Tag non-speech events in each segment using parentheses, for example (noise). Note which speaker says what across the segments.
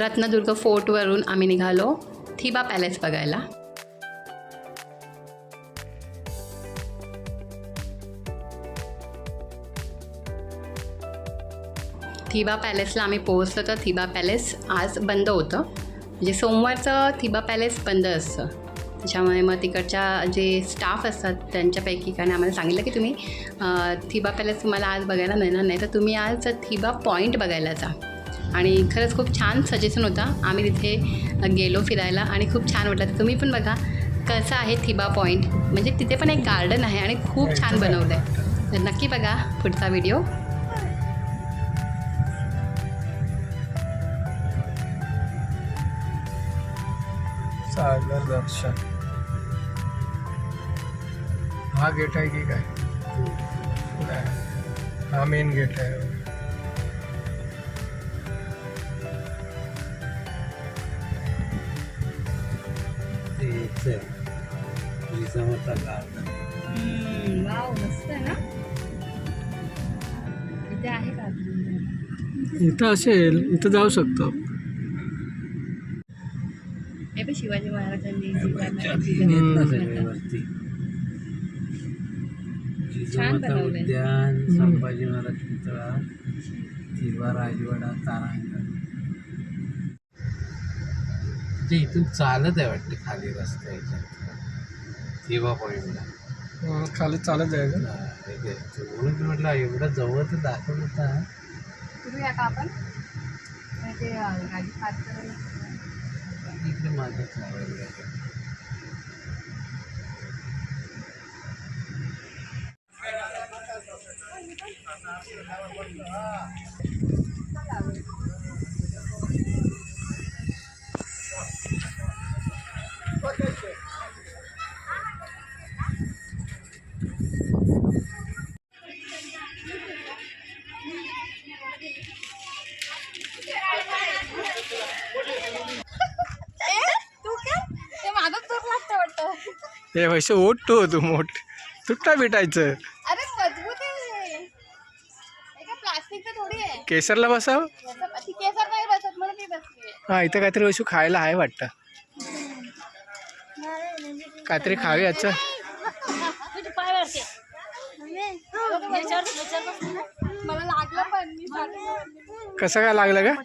Speaker 1: रत्नदुर्ग फोर्टवरून आम्ही निघालो थिबा पॅलेस बघायला. थिबा पॅलेसला आम्ही पोहोचलो तर थिबा पॅलेस आज बंद होतं. म्हणजे सोमवारचं थिबा पॅलेस बंद असतं. त्याच्यामुळे मग तिकडच्या जे स्टाफ असतात त्यांच्यापैकी कारण आम्हाला सांगितलं की तुम्ही थिबा पॅलेस तुम्हाला आज बघायला मिळणार नाही. तर तुम्ही आज थिबा पॉईंट बघायला जा. आणि खरंच खूप छान सजेशन होतं. आम्ही तिथे गेलो फिरायला आणि खूप छान वाटलं. तुम्ही पण बघा कसं आहे थिबा पॉईंट म्हणजे तिथे पण एक गार्डन आहे आणि खूप छान बनवलं आहे तर नक्की बघा पुढचा व्हिडिओ
Speaker 2: सागर दर्शन. हा गेट आहे की काय? नाही. हा मेन गेट आहे.
Speaker 1: मस्त आहे ना इथे आहे का
Speaker 2: इथं असेल इथं जाऊ शकतो
Speaker 1: हे शिवाजी महाराजांनी बनवलंय.
Speaker 3: उद्यान संभाजी महाराज पुतळा किंवा राजवाडा तारांगण ते इथून चालत आहे वाटते खाली रस्त्याच्या किंवा पॉईंटला
Speaker 2: हं, खाली चालत जायचं
Speaker 3: म्हणून मी म्हटलं एवढं जवळ तर दाखवत होता.
Speaker 1: तुम्ही का आपण ते गाडी पार्क करायला
Speaker 3: इकडे माझं लावायला
Speaker 2: हे वैसे ओट तू तू मोठ. तुटता भेटायचं.
Speaker 4: अरे मजबूत आहे. हे काय प्लास्टिकचं थोडी आहे.
Speaker 2: केसरला बसाव?
Speaker 4: याचं- ती केसर नाही बसत म्हणून मी बसली
Speaker 2: हा इथं काहीतरी वैशू खायला आहे वाटतं. काहीतरी खावी याचं.
Speaker 4: मला लागलं पण मी थोडंसं
Speaker 2: कसं काय लागलं का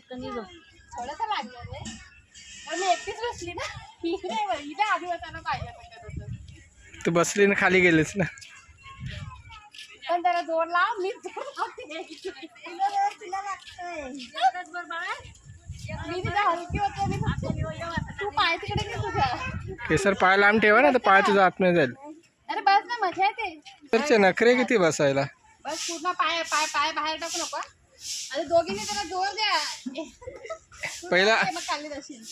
Speaker 2: तू बसली ना खाली गेलीस ना।
Speaker 4: ज़ोर लाव मी तू पाय तिकडे
Speaker 2: केसर पाय लांब ठेवा ना तर पाय तुझा आतमध्ये जाईल
Speaker 4: अरे बस ना मज़ा येते
Speaker 2: नखरे किती बसायला
Speaker 4: बस पूर्ण पाय पाय पाय बाहेर टाकू नको अरे दोघींनी त्याला ज़ोर द्या।
Speaker 2: पहिला
Speaker 4: मग खाली जाशील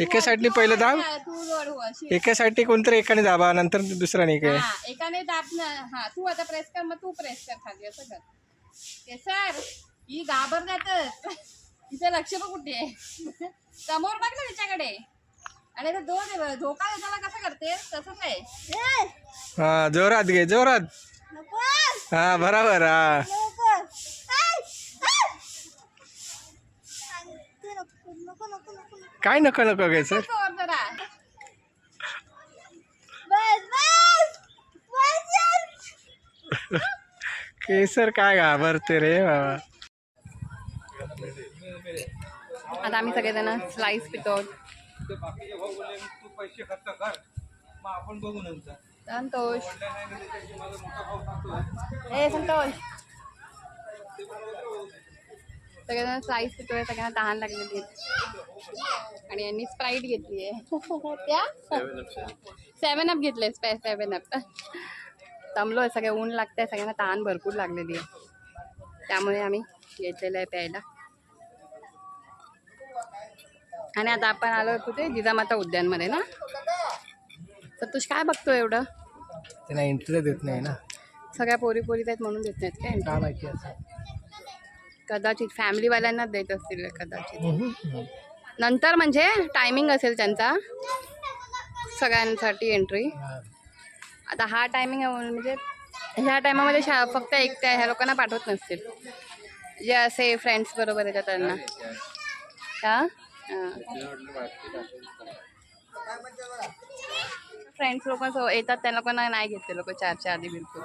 Speaker 2: एका साईडने पहिलं दाब
Speaker 4: तू जोड हो अशी
Speaker 2: एका साईडने कोणतरी एकाने दाबा नंतर दुसरा नाही काय?
Speaker 4: हा एकाने दाब ना हा तू आता प्रेस कर मग तू प्रेस कर खाली असं कर. केसर ही घाबरण्यातच. तिचं लक्ष बघ कुठे आहे. समोर बघ ना तिच्याकडे. आणि ते दोन आहे. धोका देताना कसं करते तसंच आहे
Speaker 2: हा जोरात घे जोरात. हा बराबर हा. काय नको नको घ्यायचं केसर काय घाबरते रे बाबा.
Speaker 1: आता आम्ही सगळेजण स्लाईस पितो. संतोष. ए संतोष. सगळेजण स्लाईस पितोय सगळ्यांना तहान लागलेली आहे. आणि यांनी स्प्राईट घेतली आहे. त्या? सेवन अप घेतले सेवन अप दमलोय सगळे ऊन लागतंय सगळ्यांना तहान भरपूर लागलेली आहे. त्यामुळे आम्ही घेतलेलं आहे प्यायला. आणि आता आपण आलो कुठे जिजामाता उद्यानमध्ये ना? सतोष काय बघतो एवढं?
Speaker 2: त्यांना एंट्री देत नाही ना.
Speaker 1: सगळ्या पोरी पोरी आहेत म्हणून देत नाहीत काय?
Speaker 2: काय माहिती असं
Speaker 1: कदाचित फॅमिलीवाल्यांनाच देत असतील कदाचित.
Speaker 2: हम्म.
Speaker 1: नंतर म्हणजे टायमिंग असेल त्यांचा सगळ्यांसाठी एंट्री
Speaker 2: हा.
Speaker 1: आता हा टायमिंग म्हणजे ह्या टायमामध्ये शा फक्त एकट्या ह्या लोकांना पाठवत नसतील. जे असे फ्रेंड्स बरोबर येतात त्यांना. का फ्रेंड्स लोक येतात त्या लोकांना नाही घेत ते लोक चारच्या आधी बिलकुल.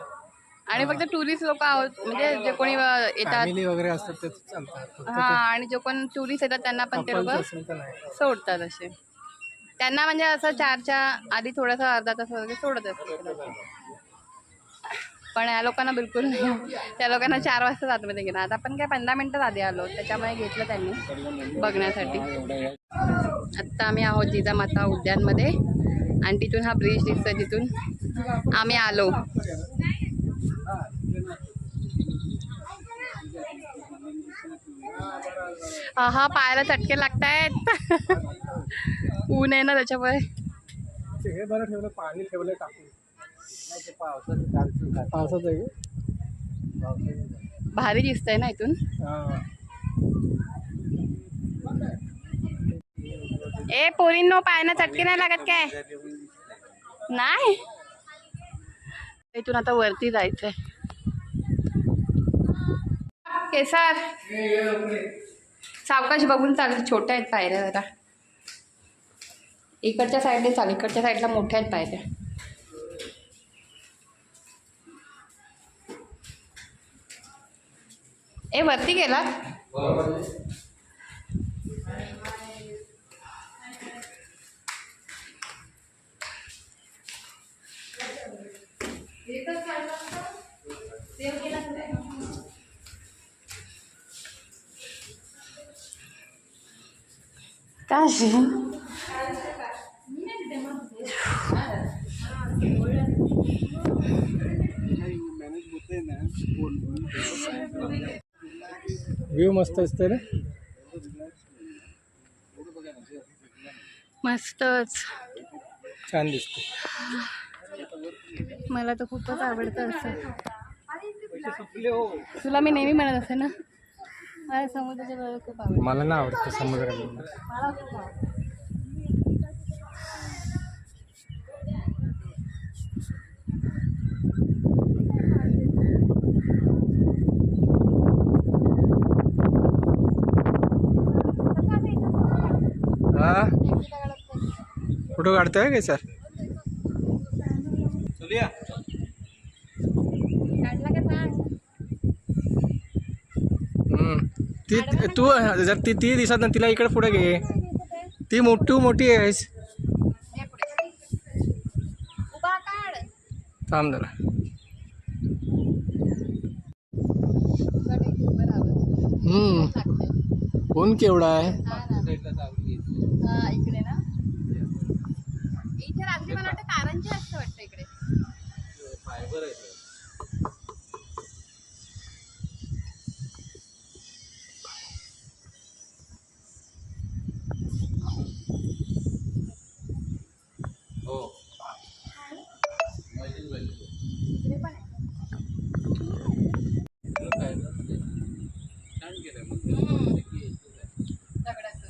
Speaker 1: आणि फक्त टुरिस्ट लोक आहोत म्हणजे जे कोणी येतात.
Speaker 2: फॅमिली वगैरे असतात ते चालतात.
Speaker 1: हा आणि जे कोण टुरिस्ट येतात त्यांना पण ते लोक
Speaker 2: असेल तर नाही.
Speaker 1: सोडतात असे. त्यांना म्हणजे असं चारच्या आधी थोडंसं अर्धा तास वगैरे सोडत असतात पण या लोकांना बिलकुल नाही. त्या लोकांना चार वाजता आतमध्ये घेणार. आता आपण काय पंधरा मिनिटं आधी आलो त्याच्यामुळे घेतलं त्यांनी बघण्यासाठी. आत्ता आम्ही आहोत जिजामाता उद्यानमध्ये. आणि तिथून हा ब्रिज दिसतोय तिथून आम्ही आलो. हा पायाला चटके लागतायत. ऊन आहे ना त्याच्यामुळे.
Speaker 2: हे बरं ठेवलं पाणी ठेवलं टाकून. पावसाचं आहे
Speaker 1: भारी दिसतंय ना इथून.
Speaker 2: हा.
Speaker 1: ए पोरींनो पायानं चटके नाही लागत काय? नाही? इथून आता वरती जायचंय. केसर सावकाश बघून चालेल छोट्या आहेत पायऱ्या जरा. इकडच्या साईडने चाल इकडच्या साईडला मोठ्या आहेत पायऱ्या. ए वरती गेलात? काय?
Speaker 2: व्ह्यू मस्त असते रे
Speaker 1: मस्तच.
Speaker 2: छान दिसते
Speaker 1: मला तर खूपच आवडतं असं. तुला मी नेहमी म्हणत असते ना. मला समुद्राच्या जवळ खूप आवडतं.
Speaker 2: मला ना आवडतं समुद्र
Speaker 1: मला खूप आवडतं.
Speaker 2: हा? फोटो काढतोय काय सर
Speaker 1: काढला का सांग
Speaker 2: ती तू जर ती ती दिसत ना तिला इकडे पुढे घे. ती मोठी मोठी आहेस.
Speaker 1: पुढे.
Speaker 2: थांब जरा.
Speaker 1: तुला
Speaker 2: हम्म. कोण केवढा आहे?
Speaker 1: इकडे ना. इथे रात्री मला वाटतं कारंजी असतं वाटतं इकडे
Speaker 3: फायबर आहे हो
Speaker 1: इकडे पण आहे.
Speaker 3: छान केलंय मग
Speaker 1: हम्म. दगडाचं.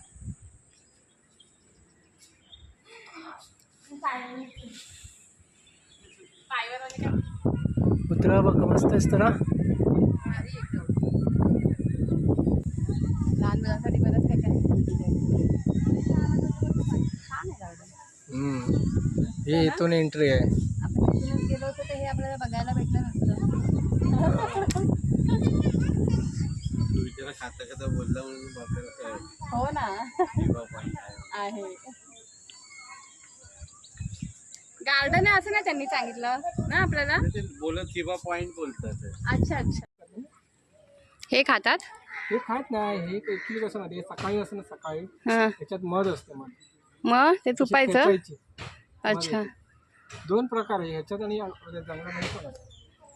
Speaker 1: पायवर आणि काय
Speaker 2: कुत्रा बघ मस्त असतं ना
Speaker 1: भारी एकदम. लहान मुलांसाठी बरंच काय काय छान आहे गार्डन
Speaker 2: हम्म. हे इथून एंट्री आहे
Speaker 1: आपण इथूनच गेलो होतो तर हे आपल्याला बघायला भेटलं नसतं
Speaker 3: तू विचारा खाता खाता बोलला म्हणून आपल्याला कळलं.
Speaker 1: हो ना
Speaker 3: किंवा point आहे.
Speaker 1: गार्डन आहे असं ना त्यांनी सांगितलं ना आपल्याला?
Speaker 3: ते बोलत किंवा पॉइंट बोलतात.
Speaker 1: अच्छा अच्छा. हे खातात?
Speaker 2: हे खात नाही हे ऍक्च्युली कसं माहिती सकाळी असं ना सकाळी.
Speaker 1: हां.
Speaker 2: त्याच्यात मध असते मध.
Speaker 1: मग? ते
Speaker 2: खेचायची.
Speaker 1: अच्छा.
Speaker 2: दोन प्रकार आहे ह्याच्यात आणि जंगलामध्ये पण असते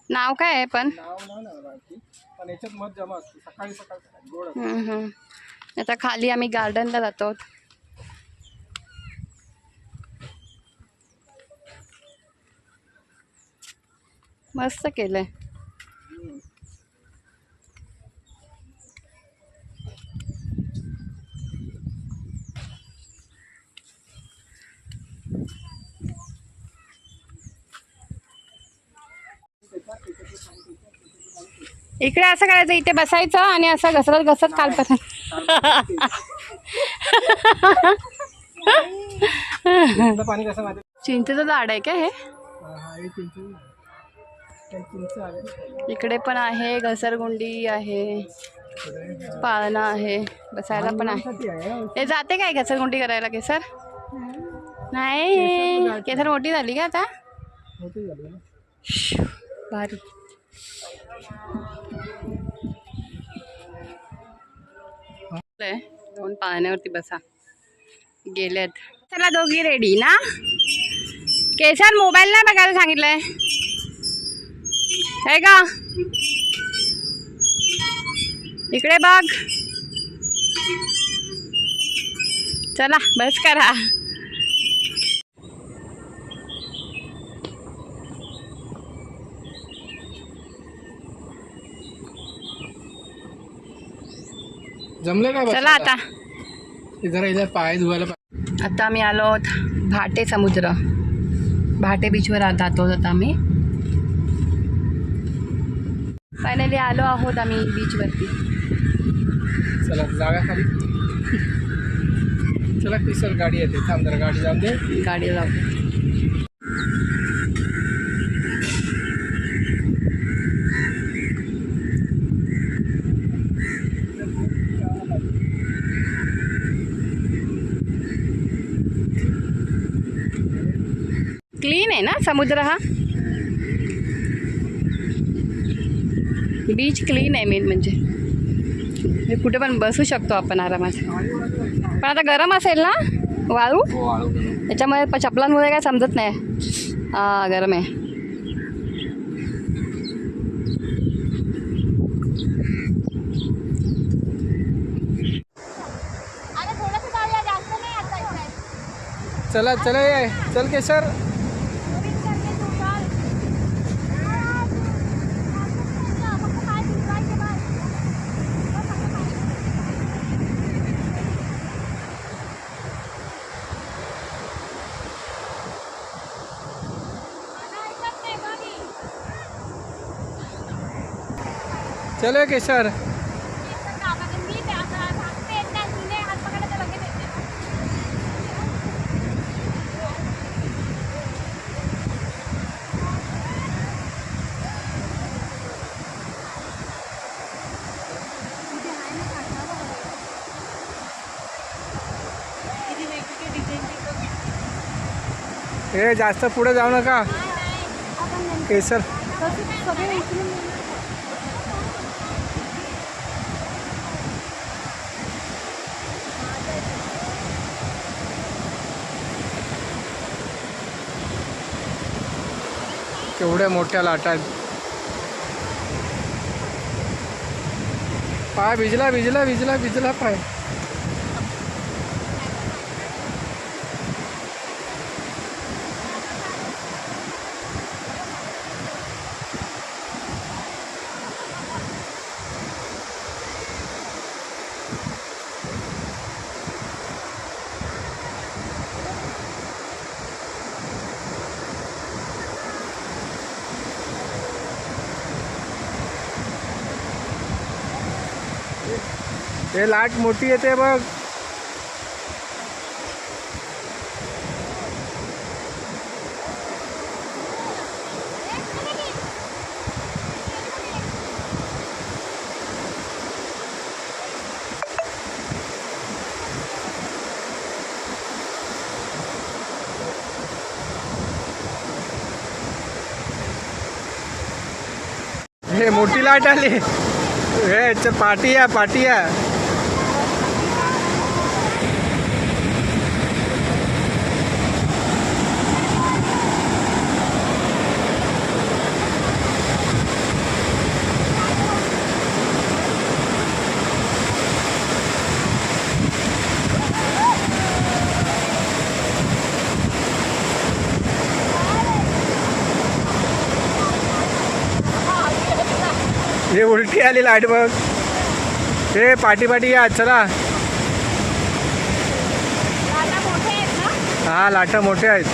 Speaker 1: नाव काय आहे पण?
Speaker 2: नाव नाही ना माहिती. पण याच्यात मध जमा असते सकाळी सकाळी गोड असते.
Speaker 1: हम्म, हम्म. आता खाली आम्ही गार्डनला जातो. मस्त केलंय. इकडे असं करायचं इथे बसायचं आणि असं घसरत घसरत
Speaker 2: इथलं पाणी
Speaker 1: चिंचेचं झाड आहे का हे? इकडे पण आहे घसरगुंडी आहे पाळणा आहे बसायला पण आहे.
Speaker 2: हा.
Speaker 1: जाते काय घसरगुंडी करायला केसर? नाही केसर मोठी झाली का आता. भारी. दोन पाण्यावरती बसा. गेलेत. चला दोघी रेडी ना? केसर मोबाईल नाही बघायला सांगितलंय. आहे का? इकडे बघ. चला बस करा.
Speaker 2: जमलं काय
Speaker 1: चला आता.
Speaker 2: जरा पाय धुवायला.
Speaker 1: आता आम्ही आलो आहोत भाटे समुद्र. भाटे बीचवर आ- जातो आता आम्ही. फायनली आलो आहोत आम्ही बीचवरती
Speaker 2: चला जागा खाली. चला किसर गाडी येते. थांब जरा गाडी जाऊन दे.
Speaker 1: गाडी लावतो क्लीन आहे ना समुद्र हा? बीच क्लीन आहे मेन म्हणजे. म्हणजे कुठे पण बसू शकतो आपण आरामात. पण आता गरम असेल ना? वाळू? त्याच्यामुळे प- चपलांमुळे काय समजत नाही. हा गरम आहे.
Speaker 2: चला चला ये. चल केसर चलो केसर हे जास्त पुढे जाऊ नका. केसर. एवढ्या मोठ्या लाटा पाय भिजला भिजला भिजला भिजला पाय. हे लाट मोठी येते बघ. हे मोठी लाट आली. हे पाठी आहे पाठी आहे. हे उलटी आली लाइट बघ. हे पाठी पाठी या चला. हा लाटा मोठ्या आहेत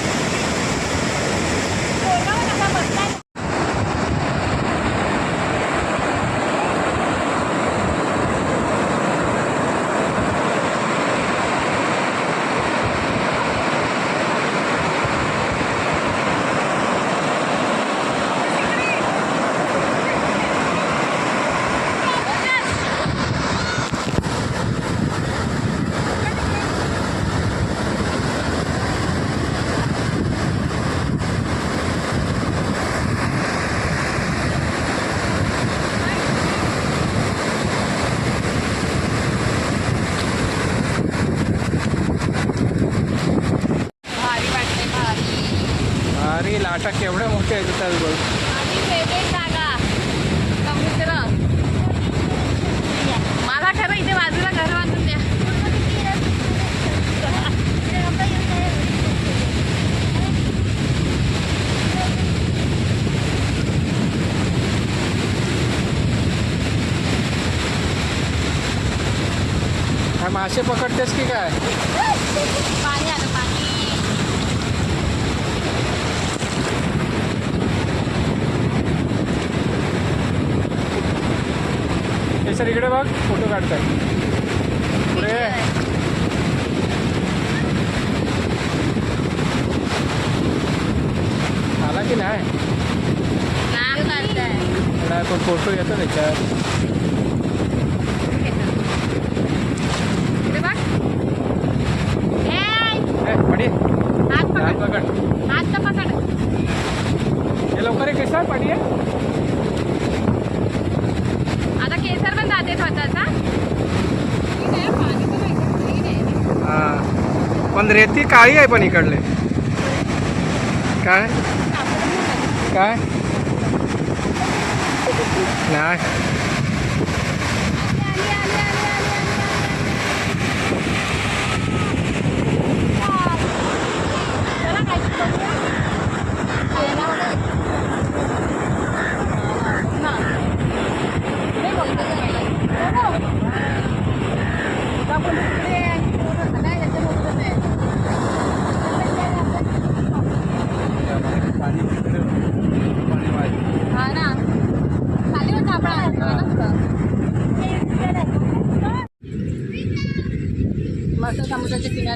Speaker 2: लाटा केवढ्या मोठ्या आहेत त्या बघ
Speaker 4: आणि फेवरेट जागा समुद्र मला खरं इथे बाजूला घर बांधून द्या
Speaker 2: काय मासे पकडतेस की काय?
Speaker 4: पाणी आलं पाणी.
Speaker 2: हे सर इकडे बघ फोटो काढताय. पुढे. आला की नाही? पण फोटो येतो त्याच्यात
Speaker 4: इकडे बघ ए,
Speaker 2: ए, पाडी
Speaker 4: हात
Speaker 2: हात
Speaker 4: पकड
Speaker 2: पकड
Speaker 4: हात तर पकड
Speaker 2: हे लवकर एक केसार पाडी आहे
Speaker 4: आता केसर पण जाते स्वतःचा पाणी पण आहे.
Speaker 2: हा पण रेती काळी आहे पण इकडले. काय? काय? नाही.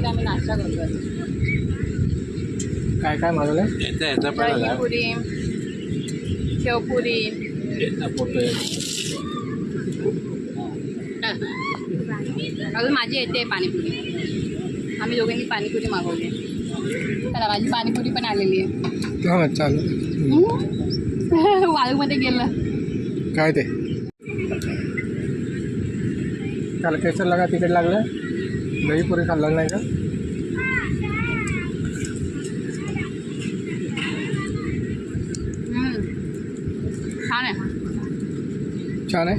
Speaker 4: आम्ही नाश्ता करतो
Speaker 2: काय काय मागवलं.
Speaker 4: दहीपुरी शेवपुरी. अजून माझी येते पाणीपुरी. आम्ही दोघांनी पाणीपुरी मागवली. चला माझी पाणीपुरी पण आलेली आहे.
Speaker 2: हा चालू (laughs)
Speaker 4: वाळूमध्ये गेलं.
Speaker 2: काय ते? काल केसर लागा तिकीट लागलं? दही पुरी खाल्लं नाही का?
Speaker 4: हम्म. छान आहे.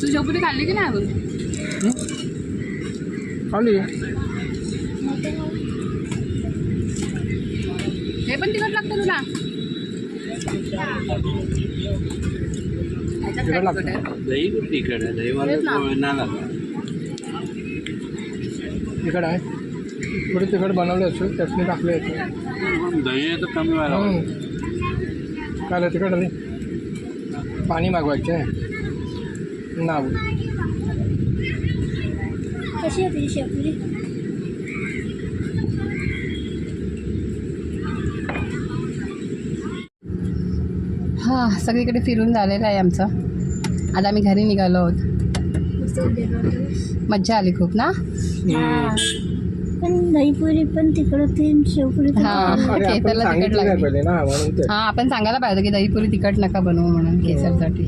Speaker 4: तू शेवपुरी खाल्ली की नाही अजून?
Speaker 2: खाली
Speaker 4: हे पण तिखट लागतं तुला?
Speaker 2: तिखट लागतं.
Speaker 3: दही तिखट आहे. दही मला. नाही लागत.
Speaker 2: तिकड आहे. थोडी तिकड बनवलं असेल चटणी टाकली असेल.
Speaker 3: दही आहे तर कमी व्हायला.
Speaker 2: काय तिकड? आली पाणी मागवायचं आहे नाव.
Speaker 5: कशी होती
Speaker 1: हां सगळीकडे फिरून झालेलं आहे आमचं. आता आम्ही घरी निघालो आहोत. मज्जा आली खूप ना?
Speaker 5: पण दहीपुरी पण तिकडं होती आणि शेवपुरी पण
Speaker 1: हां
Speaker 2: अरे आपण
Speaker 1: केसरला तिखट
Speaker 2: सांगितलं नाही
Speaker 1: लागली
Speaker 2: पहिले ना म्हणून ते
Speaker 1: हां आपण सांगायला पाहिजे की दहीपुरी तिखट नका बनवू म्हणून केसरसाठी.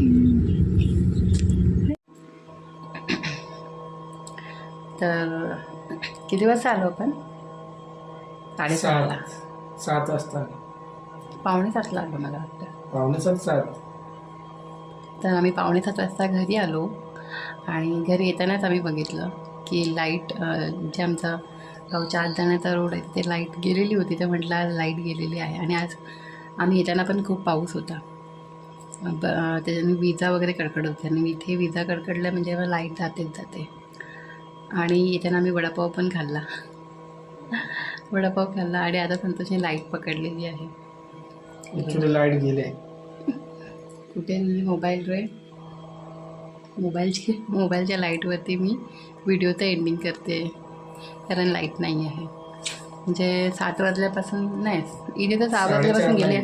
Speaker 1: तर किती वाजता आलो आपण? साडेसहाला.
Speaker 2: सात वाजता
Speaker 1: पावणे सातला आलो मला वाटतं.
Speaker 2: पावणे सात सात.
Speaker 1: तर आम्ही पावणे सात वाजता घरी आलो आणि घरी येतानाच आम्ही बघितलं. की लाइट जे आमचा गावच्या आत जाण्याचा रोड आहे तिथे लाइट गेलेली होती. तर म्हटलं आज लाइट गेलेली आहे. आणि आज आम्ही येताना पण खूप पाऊस होता. ब त्याच्याने विजा वगैरे कडकड होती. आणि इथे विजा कडकडल्या म्हणजे मग लाइट जातेच जाते. आणि येताना आम्ही वडापाव पण खाल्ला. वडापाव खाल्ला आणि आता संतोषने लाइट पकडलेली आहे.
Speaker 2: लाइट गेले.
Speaker 1: कुठे? मोबाईल रे मोबाईलची मोबाईलच्या लाईटवरती मी व्हिडिओचं एंडिंग करते कारण लाइट नाही आहे. म्हणजे सात वाजल्यापासून नाही इथे तर सहा वाजल्यापासून गेली.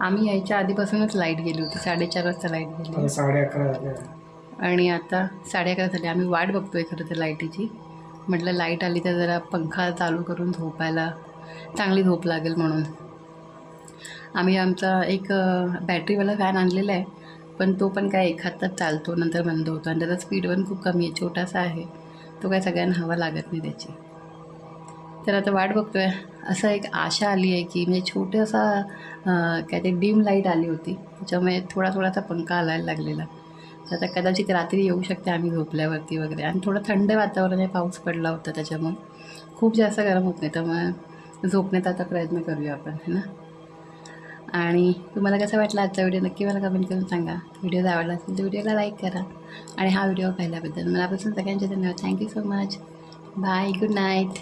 Speaker 1: आम्ही यायच्या आधीपासूनच लाइट गेली होती साडेचार वाजता लाइट गेली
Speaker 2: साडे अकरा
Speaker 1: आणि आता साडे अकरा झाले. आम्ही वाट बघतोय खरं तर लाईटीची. म्हटलं लाइट आली तर जरा पंखा चालू करून झोपायला चांगली झोप लागेल म्हणून. आम्ही आमचा एक बॅटरीवाला फॅन आणलेला आहे. पण तो पण काय एक हातात चालतो नंतर बंद होतो. आणि त्याचा स्पीड पण खूप कमी आहे छोटासा आहे. तो काय सगळ्यांना हवा लागत नाही त्याची. तर आता वाट बघतोय. असं एक आशा आली आहे की म्हणजे छोटासा काय ते डीम लाइट आली होती. त्याच्यामुळे थोडा थोडासा पंखा हलायला लागलेला. तर आता कदाचित रात्री येऊ शकते आम्ही झोपल्यावरती वगैरे. आणि थोडं थंड वातावरण आहे पाऊस पडला होता त्याच्यामुळे. खूप जास्त गरम होत नाही तर मग झोपण्याचा आता प्रयत्न करूया आपण है ना? आणि तुम्हाला कसं वाटलं आजचा व्हिडिओ नक्की मला कमेंट करून सांगा. व्हिडिओ जर आवडला असेल तर व्हिडिओला लाईक करा. आणि हा व्हिडिओ पाहिल्याबद्दल मनापासून सगळ्यांचे धन्यवाद. Thank you so much bye good night